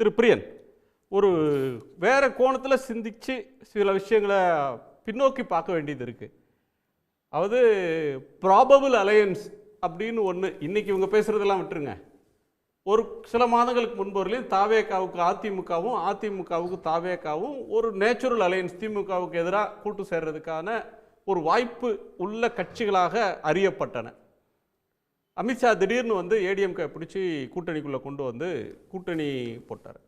திரு பிரியன் ஒரு வேறு கோணத்தில் சிந்திச்சு சில விஷயங்களை பின்னோக்கி பார்க்க வேண்டியது இருக்குது அதாவது ப்ராபபிள் அலையன்ஸ் அப்படின்னு ஒன்று இன்றைக்கி இவங்க பேசுகிறதெல்லாம் விட்டுருங்க. ஒரு சில மாதங்களுக்கு முன்பு வரலையும் தாவேக்காவுக்கு அதிமுகவும் அதிமுகவுக்கு தாவேக்காவும் ஒரு நேச்சுரல் அலையன்ஸ் திமுகவுக்கு எதிராக கூட்டு சேர்றதுக்கான ஒரு வாய்ப்பு உள்ள கட்சிகளாக அறியப்பட்டன. அமித்ஷா திடீர்னு வந்து ஏடிஎம்கே பிடிச்சி கூட்டணிக்குள்ளே கொண்டு வந்து கூட்டணி போட்டார்.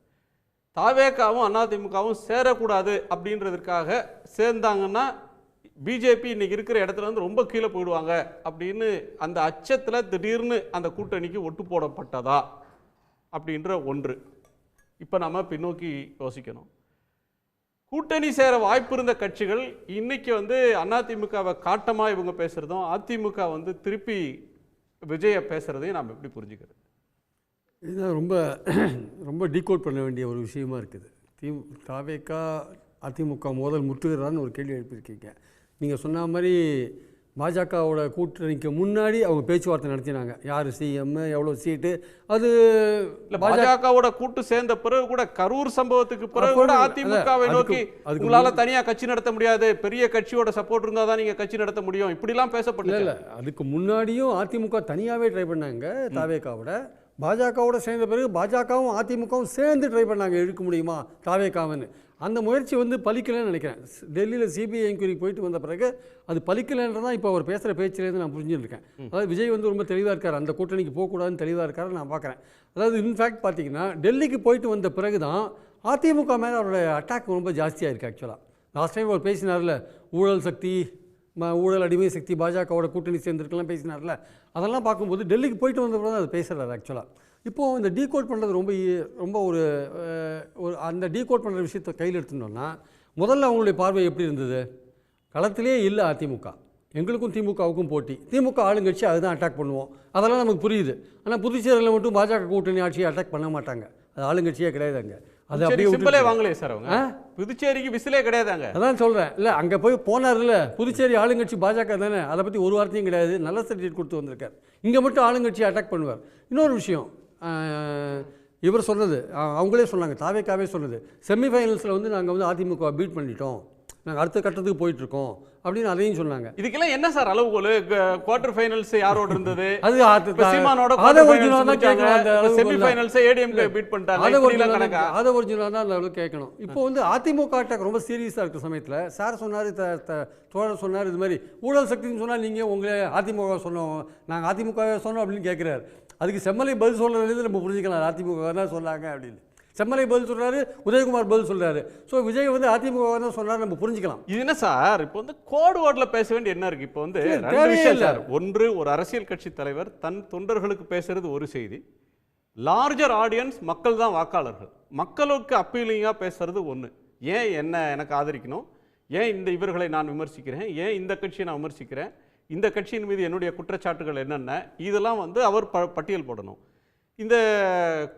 தாவேக்காவும் அதிமுகவும் சேரக்கூடாது அப்படின்றதுக்காக சேர்ந்தாங்கன்னா பிஜேபி இன்றைக்கி இருக்கிற இடத்துல வந்து ரொம்ப கீழே போயிடுவாங்க அப்படின்னு அந்த அச்சத்தில் திடீர்னு அந்த கூட்டணிக்கு ஒட்டு போடப்பட்டதா அப்படின்ற ஒன்று. இப்போ நம்ம பின்னோக்கி யோசிக்கணும். கூட்டணி சேர வாய்ப்பு இருந்த கட்சிகள் இன்றைக்கி வந்து அதிமுகவை காட்டமாக இவங்க பேசுகிறதும் அதிமுக வந்து திருப்பி விஜயை பேசுகிறதையும் நாம் எப்படி புரிஞ்சுக்கிறது? இதுதான் ரொம்ப ரொம்ப டீகோட் பண்ண வேண்டிய ஒரு விஷயமா இருக்குது. தி தாவேக்கா அதிமுக மோதல் முற்றுகிறான்னு ஒரு கேள்வி எழுப்பியிருக்கீங்க. நீங்கள் சொன்ன மாதிரி பாஜகவோட கூட்டணிக்கு முன்னாடி அவங்க பேச்சுவார்த்தை நடத்தினாங்க. யார் சிஎம் எவ்வளோ சீட்டு அது இல்ல பாஜகவோட கூட்டு சேர்ந்த பிறகு கூட கரூர் சம்பவத்துக்கு பிறகு கூட அதிமுகவை நோக்கி உங்களால தனியா கட்சி நடத்த முடியாது. பெரிய கட்சியோட சப்போர்ட் இருந்தா தான் நீங்க கட்சி நடத்த முடியும். இப்படிலாம் இல்லை பேசப்பட்டு இல்லை. அதுக்கு முன்னாடியும் அதிமுக தனியாகவே ட்ரை பண்ணாங்க தாவேக்காவோட. பாஜகவோட சேர்ந்த பிறகு பாஜகவும் அதிமுகவும் சேர்ந்து ட்ரை பண்ணாங்க இழுக்க முடியுமா? தாவேக்காவன்னு. அந்த முயற்சி வந்து பலிக்கலைன்னு நினைக்கிறேன். டெல்லியில் சிபிஐ என்கொயரி போயிட்டு வந்த பிறகு அது பலிக்கலைன்றதான் இப்போ அவர் பேசுகிற பேச்சிலேருந்து நான் புரிஞ்சுருக்கேன். அதாவது விஜய் வந்து ரொம்ப தெளிவாக இருக்கார். அந்த கூட்டணிக்கு போகக்கூடாதுன்னு தெளிவாக இருக்காரு நான் பார்க்குறேன் அதாவது இன்ஃபேக்ட் பார்த்தீங்கன்னா டெல்லிக்கு போயிட்டு வந்த பிறகு தான் அதிமுக மேலே அவரோட அட்டாக் ரொம்ப ஜாஸ்தியாக இருக்குது ஆக்சுவலாக லாஸ்ட் டைம் அவர் பேசினார்ல ஊழல் சக்தி ஊழல் அடிமை சக்தி பாஜகவோட கூட்டணி சேர்ந்துருக்கலாம் பேசினார்ல. அதெல்லாம் பார்க்கும்போது டெல்லிக்கு போயிட்டு வந்தப்பறம் தான் அது பேசுகிறாரு ஆக்சுவலாக இப்போது இந்த டீகோட் பண்ணுறது ரொம்ப ரொம்ப ஒரு ஒரு அந்த டீகோட் பண்ணுற விஷயத்தை கையில் எடுத்துட்டோம்னா முதல்ல அவங்களுடைய பார்வை எப்படி இருந்தது? களத்திலே இல்லை அதிமுக. எங்களுக்கும் திமுகவுக்கும் போட்டி. திமுக ஆளுங்கட்சி அதுதான் அட்டாக் பண்ணுவோம். அதெல்லாம் நமக்கு புரியுது. ஆனால் புதுச்சேரியில் மட்டும் பாஜக கூட்டணி ஆட்சியை அட்டாக் பண்ண மாட்டாங்க. அது ஆளுங்கட்சியே கிடையாது அங்கே அது அப்படியே சிம்பிளே வாங்கலையே சார் அவங்க? புதுச்சேரிக்கு விசிலே கிடையாதாங்க? அதான் சொல்கிறேன் இல்லை அங்கே போய் போனார்ல புதுச்சேரி ஆளுங்கட்சி பாஜக தானே? அதை பற்றி ஒரு வார்த்தையும் கிடையாது. நல்ல சர்டிஃபிகேட் கொடுத்து வந்திருக்கார். இங்கே மட்டும் ஆளுங்கட்சி அட்டாக் பண்ணுவார். இன்னொரு விஷயம். இவர் சொன்னது அவங்களே சொன்னாங்க தாவேக்காவே சொன்னது. செமிஃபைனல்ஸில் வந்து நாங்கள் வந்து அதிமுக பீட் பண்ணிட்டோம். நாங்கள் அடுத்த கட்டத்துக்கு போயிட்டுருக்கோம் அப்படின்னு அதையும் சொன்னாங்க. இதுக்கெல்லாம் என்ன சார் அளவுகோல்? குவார்டர் ஃபைனல்ஸ் யாரோட இருந்தது? அது சீமானோட செமி. ஃபைனல்ஸ் ஏடிஎம்கே பீட் பண்ணிட்டாங்க. அதை கணக்கா? அதை ஒரிஜினலாக தான் அந்த அளவுக்கு கேட்கணும். இப்போ வந்து அதிமுக அட்டாக் ரொம்ப சீரியஸாக இருக்கிற சமயத்தில் சார் சொன்னார் தோழர் சொன்னார் இது மாதிரி ஊழல் சக்தின்னு சொன்னால் நீங்கள் உங்களே அதிமுக சொன்னோம் நாங்கள் அதிமுகவே சொன்னோம் அப்படின்னு கேட்குறாரு அதுக்கு செம்மலை பதில் சொல்கிறது நம்ம புரிஞ்சுக்கலாம் அதிமுக தான் சொன்னாங்க அப்படின்னு. செம்மலை பதில் சொல்கிறாரு உதயகுமார் பதில் சொல்கிறாரு ஸோ விஜய் வந்து அதிமுக தான் சொன்னார் நம்ம புரிஞ்சுக்கலாம். இது என்ன சார்? இப்போ வந்து கோடு வேர்ட்ல பேச வேண்டிய என்ன இருக்கு? இப்போ வந்து. சார். ஒன்று ஒரு அரசியல் கட்சி தலைவர் தன் தொண்டர்களுக்கு பேசுறது ஒரு செய்தி. லார்ஜர் ஆடியன்ஸ் மக்கள் தான் வாக்காளர்கள். மக்களுக்கு அப்பீலிங்காக பேசுறது ஒன்று ஏன் என்ன எனக்கு ஆதரிக்கணும்? ஏன் இந்த இவர்களை நான் விமர்சிக்கிறேன்? ஏன் இந்த கட்சியை நான் விமர்சிக்கிறேன்? இந்த கட்சியின் மீது என்னுடைய குற்றச்சாட்டுகள் என்னென்ன? இதெல்லாம் வந்து அவர் ப பட்டியல் போடணும். இந்த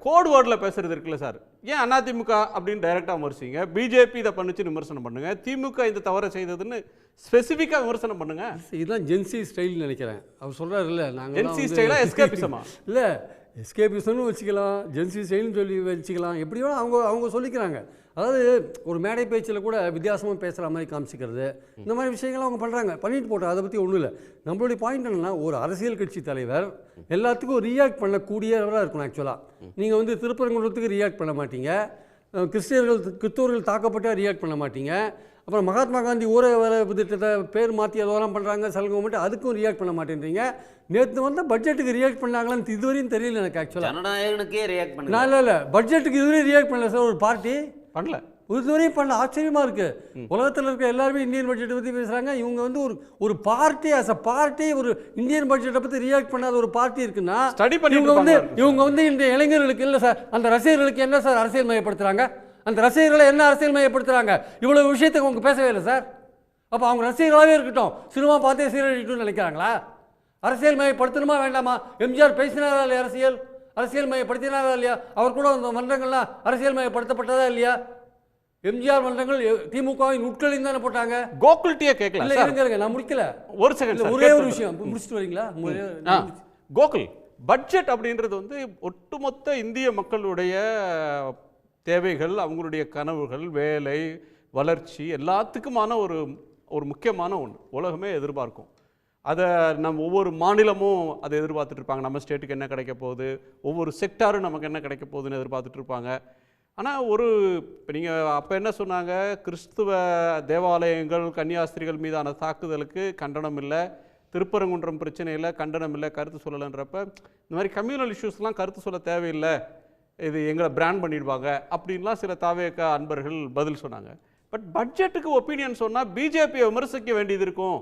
கோட் வேர்டில் பேசுறது இருக்குல்ல சார். ஏன் அதிமுக அப்படின்னு டைரெக்டாக விமர்சிங்க? பிஜேபி இதை பண்ணுச்சுன்னு விமர்சனம் பண்ணுங்க. திமுக இந்த தவறை செய்ததுன்னு ஸ்பெசிஃபிக்காக விமர்சனம் பண்ணுங்க. இதுதான் ஜென்சி ஸ்டைல்னு நினைக்கிறேன். அவர் சொல்கிறாருல்ல நாங்கள் NC ஸ்டைலா எஸ்கேபிசமா இல்லை எஸ்கேபிசம்னு வச்சுக்கலாம். ஜென்சி ஸ்டைல்னு சொல்லி வச்சுக்கலாம். எப்படியோ அவங்க அவங்க சொல்லிக்கிறாங்க. அதாவது ஒரு மேடை பேச்சில் கூட வித்தியாசமாக பேசுகிற மாதிரி காமிச்சிக்கிறது. இந்த மாதிரி விஷயங்கள்லாம் அவங்க பண்ணுறாங்க பண்ணிட்டு போட்டோம் அதை பற்றி ஒன்றும் இல்லை. நம்மளுடைய பாயிண்ட் என்னென்னா ஒரு அரசியல் கட்சி தலைவர் எல்லாத்துக்கும் ரியாக்ட் பண்ணக்கூடியவராக இருக்கணும் ஆக்சுவலாக நீங்கள் வந்து திருப்பரங்குன்றத்துக்கு ரியாக்ட் பண்ண மாட்டீங்க. கிறிஸ்டியர்கள் கிறிஸ்தவர்கள் தாக்கப்பட்டால் ரியாக்ட் பண்ண மாட்டீங்க. அப்புறம் மகாத்மா காந்தி ஊர வர திட்டத்தை பேர் மாற்றி அதெல்லாம் பண்ணுறாங்க செலவு மட்டும் அதுக்கும் ரியாக்ட் பண்ண மாட்டேன்றீங்க. நேற்று வந்த பட்ஜெட்டுக்கு ரியாக்ட் பண்ணாங்களான்னு இதுவரையும் தெரியல எனக்கு ஆக்சுவலாக ஜனநாயகனுக்கே ரியாக்ட் நான் இல்லை இல்லை. பட்ஜெட்டுக்கு இதுவரையும் ரியாக்ட் பண்ணல சார் ஒரு பார்ட்டி பண்ணல. இதுவரையும் பண்ண ஆச்சரியமாக இருக்குது உலகத்தில் இருக்க எல்லாருமே இந்தியன் பட்ஜெட்டை பற்றி பேசுகிறாங்க இவங்க வந்து ஒரு ஒரு பார்ட்டி ஆஸ் அ பார்ட்டி ஒரு இந்தியன் பட்ஜெட்டை பற்றி ரியாக்ட் பண்ணாத ஒரு பார்ட்டி இருக்குன்னா Study பண்ணிட்டு இவங்க வந்து. இவங்க வந்து இந்த இளைஞர்களுக்கு இல்லை சார் அந்த ரசிகர்களுக்கு என்ன சார் அரசியல் மயப்படுத்துகிறாங்க அந்த ரசிகர்களை என்ன அரசியல் மயப்படுத்துகிறாங்க இவ்வளோ விஷயத்துக்கு அவங்க பேசவே இல்லை சார் அப்போ அவங்க ரசிகர்களாகவே இருக்கட்டும். சினிமா பார்த்தே சீரழிக்கட்டும்னு நினைக்கிறாங்களா? அரசியல் மயப்படுத்தணுமா வேண்டாமா? எம்ஜிஆர் பேசினாரா இல்லையா அரசியல்? அரசியல் மயப்படுத்தினாரா இல்லையா? அவர் கூட அந்த மன்றங்கள்லாம் அரசியல் மயப்படுத்தப்பட்டதா இல்லையா? எம்ஜிஆர் மன்றங்கள் திமுகவின் உட்களையும் தானே போட்டாங்க. கோகுல்ட்டியே கேட்கலாம் இல்லை இருங்க நான் முடிக்கல. ஒரு செகண்ட் ஒரே ஒரு விஷயம். முடிச்சுட்டு வரீங்களா? கோகுல் பட்ஜெட் அப்படின்றது வந்து ஒட்டுமொத்த இந்திய மக்களுடைய தேவைகள் அவங்களுடைய கனவுகள் வேலை வளர்ச்சி எல்லாத்துக்குமான ஒரு ஒரு முக்கியமான ஒன்று உலகமே எதிர்பார்க்கும். அதை நம்ம ஒவ்வொரு மாநிலமும் அதை எதிர்பார்த்துட்டு இருப்பாங்க. நம்ம ஸ்டேட்டுக்கு என்ன கிடைக்க போகுது? ஒவ்வொரு செக்டாரும் நமக்கு என்ன கிடைக்க போகுதுன்னு எதிர்பார்த்துட்டு இருப்பாங்க. ஆனால் ஒரு இப்போ நீங்கள் அப்போ என்ன சொன்னாங்க? கிறிஸ்துவ தேவாலயங்கள் கன்னியாஸ்திரிகள் மீதான தாக்குதலுக்கு கண்டனம் இல்லை. திருப்பரங்குன்றம் பிரச்சனையில் கண்டனம் இல்லை கருத்து சொல்லலைன்றப்ப இந்த மாதிரி கம்யூனல் இஷ்யூஸ்லாம் கருத்து சொல்ல தேவையில்லை. இது எங்களை பிராண்ட் பண்ணிடுவாங்க அப்படின்லாம் சில தாவேக்க அன்பர்கள் பதில் சொன்னாங்க. பட் பட்ஜெட்டுக்கு ஒப்பீனியன் சொன்னால் பிஜேபியை விமர்சிக்க வேண்டியது இருக்கும்.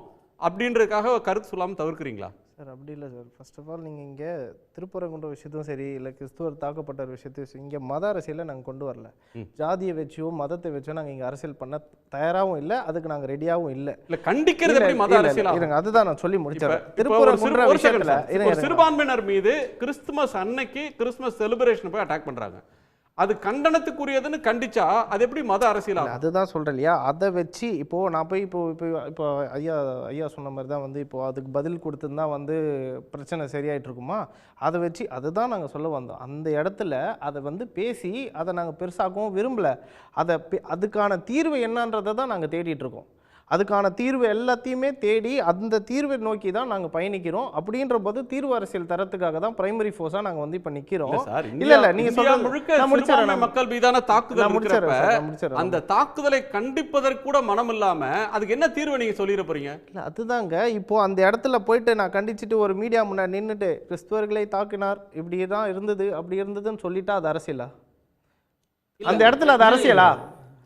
அப்படின்றதுக்காக கருத்து சொல்லாமல் தவிர்க்கிறீங்களா? சார் அப்படி இல்லை சார். ஃபர்ஸ்ட் ஆஃப் ஆல் நீங்கள் இங்கே திருப்பரங்குன்ற விஷயத்தும் சரி இல்லை கிறிஸ்துவர் தாக்கப்பட்ட ஒரு விஷயத்தையும் சரி இங்கே மத அரசியலை நாங்கள் கொண்டு வரல. ஜாதியை வச்சோ மதத்தை வச்சோ நாங்கள் இங்கே அரசியல் பண்ண தயாராகவும் இல்லை அதுக்கு நாங்கள் ரெடியாகவும் இல்லை. இல்லை கண்டிக்கிறது மத அரசியலா இருங்க அதுதான் நான் சொல்லி முடிச்சேன். திருப்பரங்குன்ற விஷயத்தில். சிறுபான்மையினர் மீது கிறிஸ்துமஸ் அன்னைக்கு கிறிஸ்துமஸ் செலிப்ரேஷன் போய் அட்டாக் பண்றாங்க. அது கண்டனத்துக்குரியதுன்னு கண்டிச்சா அது எப்படி மத அரசியலா அதுதான் சொல்கிறேன் இல்லையா? அதை வச்சு இப்போ நான் போய் இப்போ இப்போ இப்போ ஐயா ஐயா சொன்ன மாதிரி தான் வந்து இப்போ அதுக்கு பதில் கொடுத்துருந்தா வந்து பிரச்சனை சரியாயிட்டு இருக்குமா? அதை வச்சு அதுதான் நாங்கள் சொல்ல வந்தோம். அந்த இடத்துல அதை வந்து பேசி அதை நாங்கள் பெருசாக்கவும் விரும்பல. அதை அதுக்கான தீர்வு என்னன்றதை தான் நாங்கள் தேடிட்டு இருக்கோம். அதுக்கான தீர்வு எல்லாத்தையுமே தேடி அந்த தீர்வை நோக்கி தான் நாங்கள் பயணிக்கிறோம். அப்படின்ற போது தீர்வு அரசியல் தரத்துக்காக தான் பிரைமரி ஃபோர்ஸாக நாங்கள் வந்து இப்போ நிற்கிறோம் இல்ல இல்ல நீங்க முழுக்க நான் மக்கள் மீதான தாக்குதல் முடிச்சிடுறேன். அந்த தாக்குதலை கண்டிப்பதற்கு கூட மனம் இல்லாம அதுக்கு என்ன தீர்வை நீங்க சொல்லிட போறீங்க? இல்லை அதுதாங்க. இப்போ அந்த இடத்துல போயிட்டு நான் கண்டிச்சுட்டு ஒரு மீடியா முன்னாடி நின்றுட்டு கிறிஸ்துவர்களை தாக்கினார் இப்படி தான் இருந்தது அப்படி இருந்ததுன்னு சொல்லிட்டா அது அரசியலா? அந்த இடத்துல அது அரசியலா?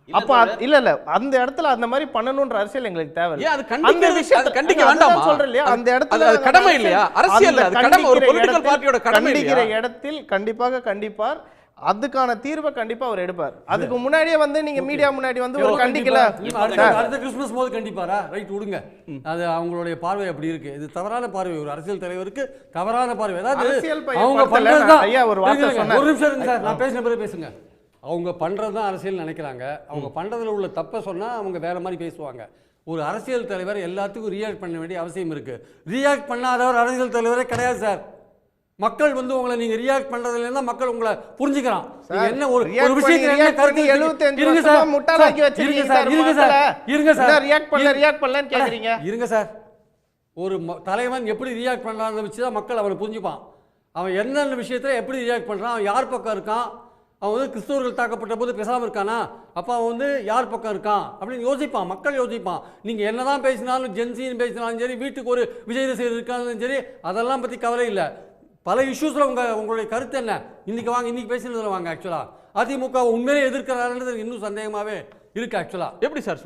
அப்ப இல்ல இல்ல. அந்த இடத்துல அந்த மாதிரி பண்ணணும்ன்ற அரசியல் எங்களுக்கு தேவை அது அந்த அது கண்டிக்க வேண்டாமா? சொல்றேன் இல்லையா? அந்த இடத்துல கடமை இல்லையா? அரசியல் கடமை ஒரு பொலிட்டிக்கல் இடத்தில் பார்ட்டியோட கடமை கண்டிக்கிற இடத்தில் கண்டிப்பாக கண்டிப்பார். அதுக்கான தீர்வை கண்டிப்பா அவர் எடுப்பார். அதுக்கு முன்னாடியே வந்து நீங்க மீடியா முன்னாடி வந்து ஒரு கண்டிக்கல. அடுத்த அடுத்த கிறிஸ்மஸ் போது கண்டிப்பாரா? ரைட் விடுங்க. அது அவங்களுடைய பார்வை அப்படி இருக்கு. இது தவறான பார்வை. ஒரு அரசியல் தலைவருக்கு தவறான பார்வை. அதாவது அவங்க ஐயா ஒரு வார்த்தை. சொன்னேன். ஒரு நிமிஷம் இருங்க சார். நான் பேசின பிறகு பேசுங்க. அவங்க பண்றது தான் அரசியல் நினைக்கிறாங்க. அவங்க பண்றதுல உள்ள தப்பை சொன்னா அவங்க வேற மாதிரி பேசுவாங்க. ஒரு அரசியல் தலைவர் எல்லாத்துக்கும் ரியாக்ட் பண்ண வேண்டிய அவசியம் இருக்கு. ரியாக்ட் பண்ணாதவர் அரசியல் தலைவரே கிடையாது சார். மக்கள் வந்து உங்களை நீங்க ரியாக்ட் பண்றதுல இருந்தா மக்கள் உங்களை புரிஞ்சுக்கிறான் என்ன ஒரு ஒரு விஷயத்துல என்ன கருத்து பண்ணி வச்சிருக்கீங்க? 75 இருங்க சார். முட்டாளாக்கி சார், வச்சிருக்கீங்க சார். இருங்க சார். இருங்க சார். react பண்ணல, react பண்ணலன்னு கேக்குறீங்க? இருங்க சார். ஒரு தலைவன் எப்படி ரியாக்ட் பண்ணுறான்னு வச்சு தான் மக்கள் அவனை புரிஞ்சுப்பான். அவன் என்னென்ன விஷயத்தில் எப்படி ரியாக்ட் பண்ணுறான் அவன் யார் பக்கம் இருக்கான் அவன் வந்து கிறிஸ்தவர்கள் தாக்கப்பட்ட போது பேசாமல் இருக்கானா? அப்போ அவன் வந்து யார் பக்கம் இருக்கான்? அப்படின்னு யோசிப்பான். மக்கள் யோசிப்பான். நீங்கள் என்ன தான் பேசினாலும் ஜென்சின்னு பேசினாலும் சரி வீட்டுக்கு ஒரு விஜய் ரசிகர் இருக்காலும் சரி அதெல்லாம் பற்றி கவலை இல்லை. பல இஷ்யூஸில் உங்கள் உங்களுடைய கருத்து என்ன? இன்னைக்கு வாங்க இன்னைக்கு பேசினதில் வாங்க ஆக்சுவலாக அதிமுக உண்மையிலே எதிர்க்கிறாருன்றது இன்னும் சந்தேகமாகவே இருக்கு ஆக்சுவலாக எப்படி சார்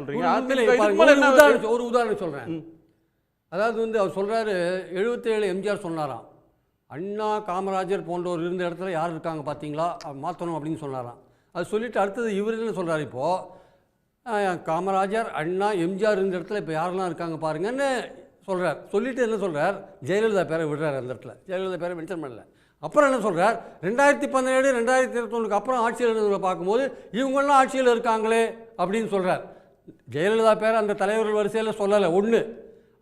உதாரணம் ஒரு உதாரணம் சொல்கிறேன் அதாவது வந்து அவர் சொல்கிறாரு எழுபத்தேழு எம்ஜிஆர் சொன்னாராம். அண்ணா காமராஜர் போன்றவர் இருந்த இடத்துல யார் இருக்காங்க பார்த்தீங்களா? மாற்றணும் அப்படின்னு சொன்னாராம். அது சொல்லிவிட்டு அடுத்தது இவர் என்ன சொல்கிறார் இப்போது காமராஜர் அண்ணா எம்ஜிஆர் இருந்த இடத்துல இப்போ யாரெல்லாம் இருக்காங்க பாருங்கன்னு சொல்கிறார் சொல்லிட்டு என்ன சொல்கிறார் ஜெயலலிதா பேரை விடுறார் அந்த இடத்துல. ஜெயலலிதா பேரை மென்ஷன் பண்ணல. அப்புறம் என்ன சொல்கிறார் ரெண்டாயிரத்தி பதினேழு ரெண்டாயிரத்தி இருபத்தொன்னுக்கு அப்புறம் ஆட்சியில் இருந்தவங்களை பார்க்கும்போது இவங்கெல்லாம் ஆட்சியில் இருக்காங்களே அப்படின்னு சொல்கிறார் ஜெயலலிதா பேரை அந்த தலைவர்கள் வரிசையில் சொல்லலை. ஒன்று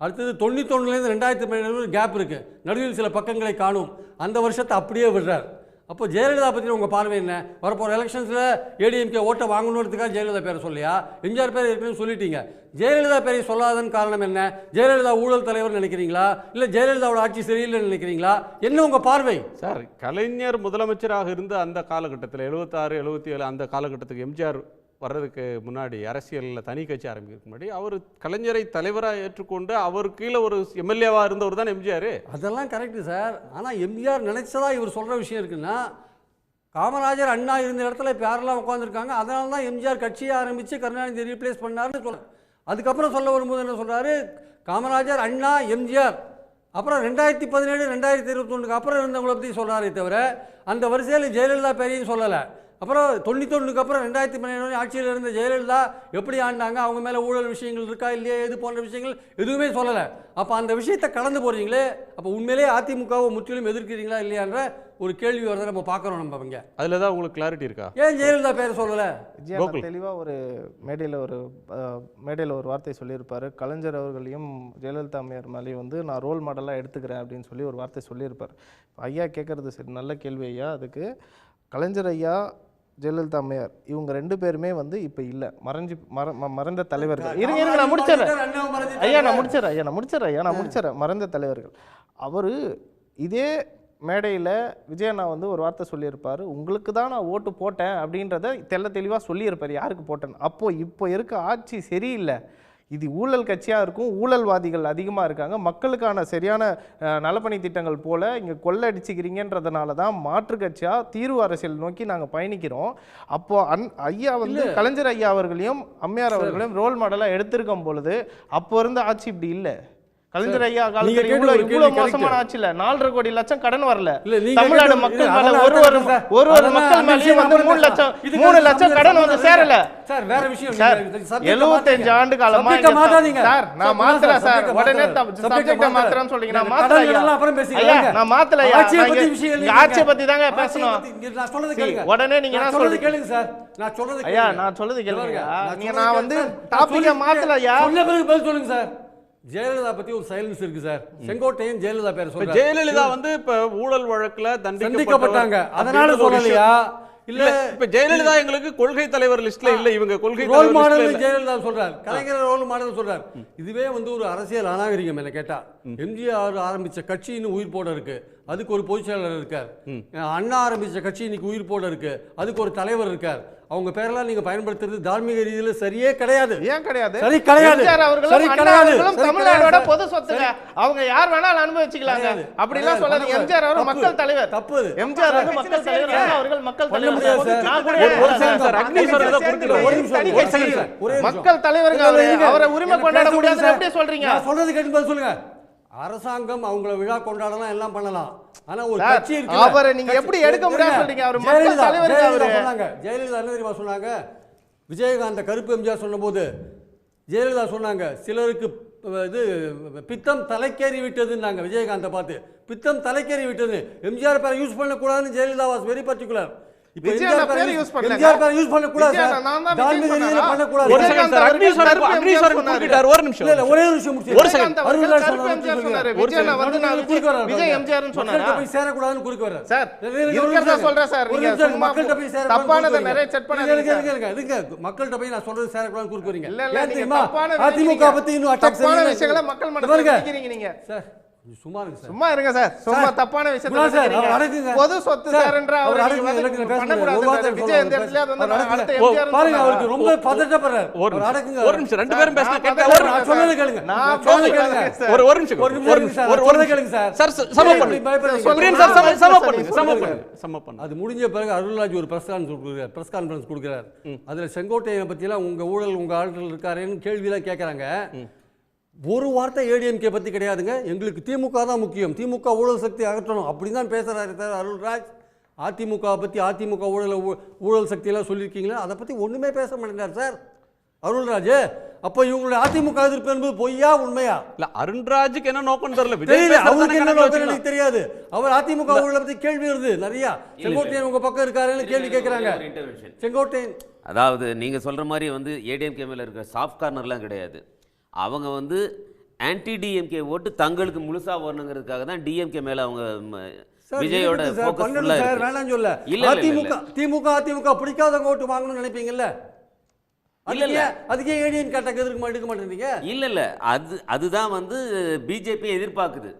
அடுத்தது தொண்ணூத்தொன்னுலேருந்து ரெண்டாயிரத்தி பதினேழு கேப் இருக்குது நடுவில் சில பக்கங்களை காணும். அந்த வருஷத்தை அப்படியே விடுறார். அப்போ ஜெயலலிதா பற்றி உங்கள் பார்வை என்ன? வரப்போகிற எலெக்ஷன்ஸில் ஏடிஎம்கே ஓட்டை வாங்கணுன்றதுக்காக ஜெயலலிதா பேரை சொல்லியா? எம்ஜிஆர் பேர் இருக்குன்னு சொல்லிட்டீங்க. ஜெயலலிதா பேரை சொல்லாதன் காரணம் என்ன? ஜெயலலிதா ஊழல் தலைவர் நினைக்கிறீங்களா? இல்லை ஜெயலலிதாவோட ஆட்சி சரியில்லைன்னு நினைக்கிறீங்களா? என்ன உங்கள் பார்வை? சார் கலைஞர் முதலமைச்சராக இருந்த அந்த காலகட்டத்தில் எழுபத்தாறு எழுபத்தி ஏழு அந்த காலகட்டத்துக்கு எம்ஜிஆர் வர்றதுக்கு முன்னாடி அரசியலில் தனி கட்சி ஆரம்பிக்கிறதுக்கு முன்னாடி அவர் கலைஞரை தலைவராக ஏற்றுக்கொண்டு அவர் கீழே ஒரு எம்எல்ஏவாக இருந்தவர் தான் எம்ஜிஆர். அதெல்லாம் கரெக்டு சார். ஆனால் எம்ஜிஆர் நினைச்சதா இவர் சொல்கிற விஷயம் இருக்குன்னா காமராஜர் அண்ணா இருந்த இடத்துல இப்போ யாரெல்லாம் உட்காந்துருக்காங்க அதனால தான் எம்ஜிஆர் கட்சியை ஆரம்பித்து கருணாநிதி ரீப்ளேஸ் பண்ணாருன்னு சொல்ல அதுக்கப்புறம் சொல்ல வரும்போது என்ன சொல்கிறாரு காமராஜர் அண்ணா எம்ஜிஆர். அப்புறம் ரெண்டாயிரத்தி பதினேழு ரெண்டாயிரத்தி இருபத்தொன்னுக்கு அப்புறம் இருந்தவங்களை பற்றி சொல்கிறாரே தவிர அந்த வரிசையில் ஜெயலலிதா பேரையும் சொல்லலை. அப்புறம் தொண்ணூத்தொன்னுக்கு அப்புறம் ரெண்டாயிரத்தி பதினேழு ஆட்சியில் இருந்த ஜெயலலிதா எப்படி ஆண்டாங்க? அவங்க மேலே ஊழல் விஷயங்கள் இருக்கா இல்லையா? இது போன்ற விஷயங்கள் எதுவுமே சொல்லலை. அப்போ அந்த விஷயத்தை கடந்து போகிறீங்களே அப்போ உண்மையிலேயே அதிமுகவை முற்றிலும் எதிர்க்கிறீங்களா இல்லையான்ற ஒரு கேள்வி வரதை நம்ம பார்க்குறோம் நம்ம இங்கே. அதில் தான் உங்களுக்கு கிளாரிட்டி இருக்கா? ஏன் ஜெயலலிதா பேரை சொல்லலை. தெளிவாக ஒரு மேடையில் ஒரு மேடையில் ஒரு வார்த்தை சொல்லியிருப்பார். கலைஞர் அவர்களையும் ஜெயலலிதா அம்மையார் மேலேயும் வந்து நான் ரோல் மாடலாக எடுத்துக்கிறேன் அப்படின்னு சொல்லி ஒரு வார்த்தை சொல்லியிருப்பார். ஐயா கேட்குறது சரி நல்ல கேள்வி ஐயா. அதுக்கு கலைஞர் ஐயா ஜெயலலிதா அம்மையார் இவங்க ரெண்டு பேருமே வந்து இப்போ இல்லை. மறைஞ்சி மற ம- மறைந்த தலைவர்கள். இருங்க இருங்க நான் முடிச்சிடுறேன். ஐயா நான் முடிச்சிடறேன் ஐயா நான் முடிச்சிடறேன் ஐயா நான் முடிச்சிடறேன். மறைந்த தலைவர்கள். அவர் இதே மேடையில் விஜயண்ணா வந்து ஒரு வார்த்தை சொல்லியிருப்பார். உங்களுக்கு தான் நான் ஓட்டு போட்டேன் அப்படின்றத தெள்ள தெளிவாக சொல்லியிருப்பார். யாருக்கு போட்டேன்னு. அப்போது இப்போ இருக்க ஆட்சி சரியில்லை. இது ஊழல் கட்சியாக இருக்கும் ஊழல்வாதிகள் அதிகமாக இருக்காங்க. மக்களுக்கான சரியான நலப்பணி திட்டங்கள் போல இங்கே கொள்ளடிச்சிக்கிறீங்கன்றதுனால தான் மாற்று கட்சியாக தீர்வு அரசியல் நோக்கி நாங்கள் பயணிக்கிறோம். அப்போ அன் ஐயா வந்து கலைஞர் ஐயா அவர்களையும் அம்மையார் அவர்களையும் ரோல் மாடலாக எடுத்திருக்கும் பொழுது அப்போ இருந்த ஆட்சி இப்படி இல்லை. கலைஞர் ஐயா காலத்துல கேட்ட இவ்வளோ ஒரு இவ்வளோ கேள்வி மோசமான. ஆட்சி இல்லை நாலரை கோடி லட்சம் கடன் வரல தமிழ்நாடு மக்கள் மேல ஒரு ஒரு ஒரு ஒரு மக்கள் மேலேயும் வந்து மூணு. லட்சம் மூணு லட்சம் கடன் வந்து. சேரல சார் வேற விஷயம் சார் எழுபத்தஞ்சு. ஆண்டு காலமா. சார் நான் மாத்தல சார் உடனே. சப்ஜெக்ட மாத்திரம் சொல்றீங்க நான் மாத்தல அப்புறம் பேசிக்கலாம். நான் மாத்தல ஆட்சியை பத்தி தாங்க பேசணும் சொல்றது. உடனே நீங்க என்ன சொல்றது? கேளுங்க சார் நான் சொல்றது ஐயா. நான் சொல்லுது கேளுங்க நீங்க சொல்றது நான் வந்து டாபிக்கை சொல்றது மாத்தல ஐயா சொல்லுங்க சார் ஜெயலலிதா பத்தி ஒரு சைலன்ஸ் இருக்கு சார் செங்கோட்டையன் ஜெயலலிதா பேர் சொல்றாரு. ஜெயலலிதா வந்து இப்ப ஊழல் வழக்குல தண்டிக்கப்பட்டாங்க. அதனால சொல்லலையா? இல்ல இப்ப ஜெயலலிதா எங்களுக்கு கொள்கை தலைவர் லிஸ்ட்ல இல்ல இவங்க கொள்கை ரோல் மாடல். ஜெயலலிதா சொல்றார். கலைஞர் ரோல் மாடல் சொல்றார். இதுவே வந்து ஒரு அரசியல் அநாகரிகம் என்ன கேட்டா. எம்ஜிஆர் ஆரம்பிச்ச கட்சி இன்னும் உயிர் போட இருக்கு. அதுக்கு ஒரு பொதுச் செயலாளர் இருக்கார் அண்ணா ஆரம்பிச்ச கட்சி இன்னைக்கு உயிர் போட இருக்கு அதுக்கு ஒரு தலைவர் இருக்கார் அவங்க பேரெல்லாம் நீங்க பயன்படுத்துறது தார்மீக ரீதியில சரியே கிடையாது ஏன் கிடையாது சரி, கிடையாது. சரி, கிடையாது. தமிழ்நாடோட. பொது சொத்துங்க அவங்க யார் வேணாலும் அனுபவிச்சுக்கலாங்க. அப்படிலாம் கிடையாது. சொல்லாதீங்க எம்ஜிஆர் அவர். மக்கள் தலைவர் தப்பு. எம்ஜிஆர் வந்து மக்கள் தலைவர் அவர்கள் மக்கள் தலைவர் முடியாது. மக்கள் இல்ல, அவரு. உரிமை கொண்டாட சார். எப்படி சொல்றீங்க சொல்றது கேட்டு சொல்லுங்க அரசாங்கம் அவங்கள விழா கொண்டாடலாம் எல்லாம் பண்ணலாம். ஆனா ஒரு கட்சி இருக்கு அவரை நீங்க எப்படி எடுக்க முடியாது சொல்றீங்க? அவர் மக்கள் அவரு. சொன்னாங்க. ஜெயலலிதா என்ன தெரியுமா சொன்னாங்க? விஜயகாந்த கருப்பு எம்ஜிஆர் சொன்னபோது ஜெயலலிதா சொன்னாங்க சிலருக்கு இது பித்தம் தலைக்கேறி விட்டதுன்னாங்க விஜயகாந்தை பார்த்து. பித்தம் தலைக்கேறி விட்டது. எம்ஜிஆர் பேரை யூஸ் பண்ணக்கூடாதுன்னு ஜெயலலிதா வாஸ் வெரி பர்டிகுலர் மக்கள்கிட்ட போய் நான் சொல்றது சேரக்கூடாதுன்னு குறுக்க வரீங்க. அதிமுக. பத்தி இன்னும் மக்கள் நீங்க. சும்மா இருங்க சார். சும்மா இருங்க சார். சும்மா தப்பான விஷயத்தை சார். பொது சொத்து சார், அவர் விஜய் இந்த இடத்துல வந்து பாருங்க? அவருக்கு ரொம்ப பதட்டப்படுறாரு. ஒரு அடக்குங்க. ஒரு நிமிஷம். ரெண்டு பேரும் பேசினா கேட்க ஒரு நான் கேளுங்க. நான் கேளுங்க. ஒரு ஒரு நிமிஷம். ஒரு நிமிஷம் சார், கேளுங்க சார். சார் சம பண்ணுங்க. பிரியன் சார் சம சம பண்ணுங்க சம சொல்லுங்க. பண்ணுங்க சம பண்ணுங்க அது முடிஞ்ச பிறகு அருள்ராஜ் ஒரு பிரஸ் கான்ஃபரன்ஸ் கொடுக்குறாரு. பிரஸ் கான்ஃபரன்ஸ் கொடுக்குறாரு. அதில் செங்கோட்டையனை பற்றிலாம் உங்கள் ஊழல் உங்கள் ஆட்கள் இருக்காருன்னு கேள்வியெல்லாம் கேட்குறாங்க ஒரு வார்த்தை ஏடிஎம்கே பற்றி கிடையாதுங்க. எங்களுக்கு திமுக தான் முக்கியம். திமுக ஊழல் சக்தி அகற்றணும். அப்படி தான் பேசுகிறாரு சார் அருள்ராஜ். அதிமுக பற்றி அதிமுக ஊழல் ஊழல் சக்தியெல்லாம் சொல்லியிருக்கீங்களா? அதை பற்றி ஒன்றுமே பேச மாட்டேங்கிறார் சார் அருள்ராஜ். அப்போ இவங்களுடைய அதிமுக எதிர்ப்பு என்பது பொய்யா உண்மையா? இல்ல அருண்ராஜுக்கு என்ன நோக்கம் தெரியல. தெரியல. அவருக்கு என்ன நோக்கம். எனக்கு தெரியாது. அவர் அதிமுக ஊழலை பத்தி கேள்வி வருது நிறைய. செங்கோட்டையன் உங்க பக்கம் இருக்காருன்னு கேள்வி கேட்கறாங்க. செங்கோட்டையன். அதாவது நீங்கள் சொல்கிற மாதிரி வந்து ஏடிஎம்கே மேலே இருக்கிற சாஃப்ட் கார்னர்லாம் கிடையாது. அவங்க வந்து ஆன்டி டிஎம்கே ஓட்டு தங்களுக்கு முழுசா வரணுங்கிறதுக்காக தான் டிஎம்கே மேலே அவங்க விஜயோட வேணாம்னு சொல்ல. இல்ல, அதிமுக திமுக அதிமுக பிடிக்காதவங்க ஓட்டு வாங்கணும்னு நினைப்பீங்கல்ல? இல்ல, இல்ல. அதுக்கே ஏடிஎம் கேட்டாக்க எதிர்க்க மாட்டேங்கிறீங்க? இல்ல இல்ல. அது அதுதான் வந்து பிஜேபி எதிர்பார்க்குது.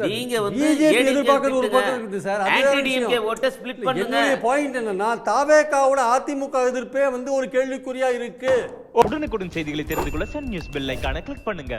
நீங்க வந்து எதிர்பார்க்கறது ஒரு பக்கம் இருக்குது சார். ஆன்டி. ஓட்டை ஸ்ப்ளிட் பண்ணுங்க. பாயிண்ட் என்னன்னா தாவேக்காவோட அதிமுக எதிர்ப்பே வந்து ஒரு கேள்விக்குறியா இருக்கு. உடனுக்குடன் செய்திகளை தெரிந்து கொள்ள சன் நியூஸ் பெல் ஐகானை கிளிக் பண்ணுங்க.